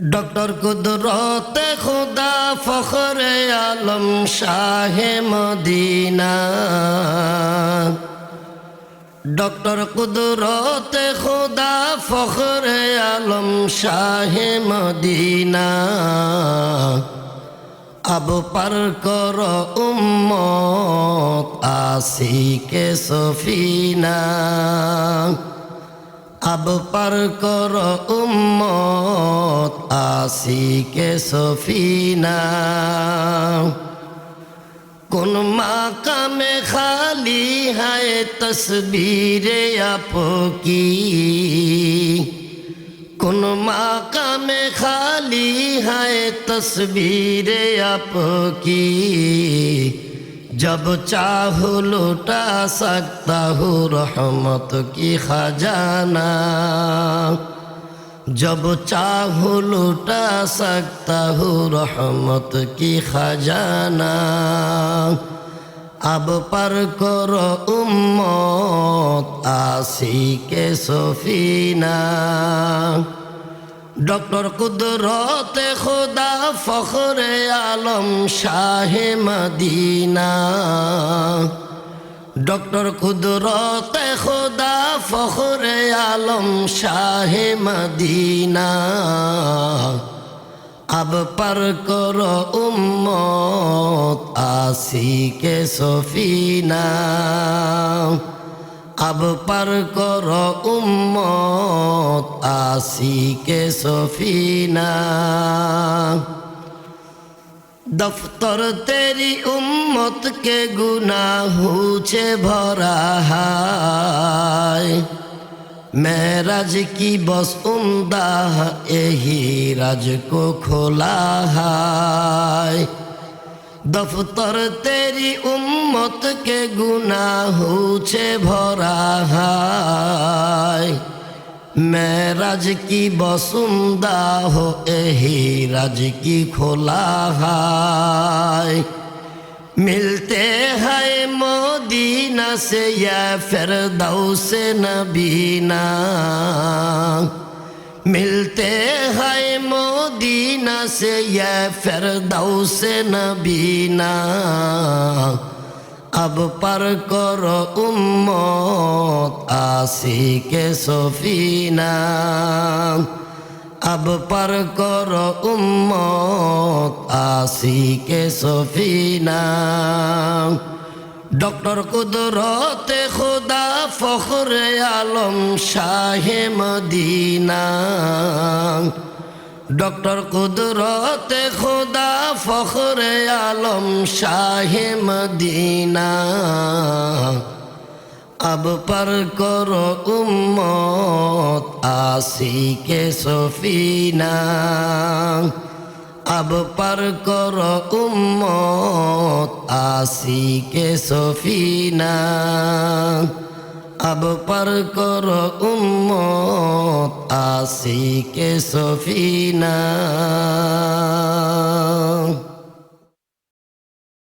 Doctor কুদরত খুদা ফখরে আলম শাহে Medina. Doctor কুদরত খুদা ফখরে আলম শাহে মদিনা। আব পার কর উম্মত আসিকে সফিনা। আব পার কর উম্মত আসিকে সফিনা। কোন মাকামে খালি হায় তসবীরে আপকি। কোন মাকামে খালি হায় তসবীরে আপকি। जब चाहो लुटा सकता हूँ रहमत की खजाना जब चाहो लुटा सकता हूँ रहमत की खजाना अब पर करो उम्मत आसी के सफीना ডক্টর কুদরত খোদা ফখরে আলম শাহে মদিনা। ডক্টর কুদরত খোদা ফখরে আলম শাহে মদিনা। আব পার কর উম্মত আসি কে সফিনা। আব পার কর উম্মত আসিকে সফিনা। দফতর তেরি উম্মত কে গুনা হুছে ভরা হায়। মেরাজ কি বস উমদাহ, এহি রাজ কো খোলা হায়। দফতর তেরি উম্মত কে গুনা হুছে ভরা হায়। মেরাজ কি বসুন্দা হো, এহি রাজ কি খোলা হায়। মিলতে হায় মদিনা সে ফের দাউ সে নবীনা। মিলতে मोदीना से या फिर से नबीना अब पर करो उम्मत आसी के सफीना अब पर करो उम्मत आसी के सफीना डॉक्टर कुदरत खुदा फखर आलम शाह मदीना डॉक्टर कुदरत खुदा फखर आलम शाह मदीना अब पर करो उम्मत आसी के सफीना अब पर करो उम्मत आसी के सफीना আব পার কর উম্মত আসি কে সফিনা।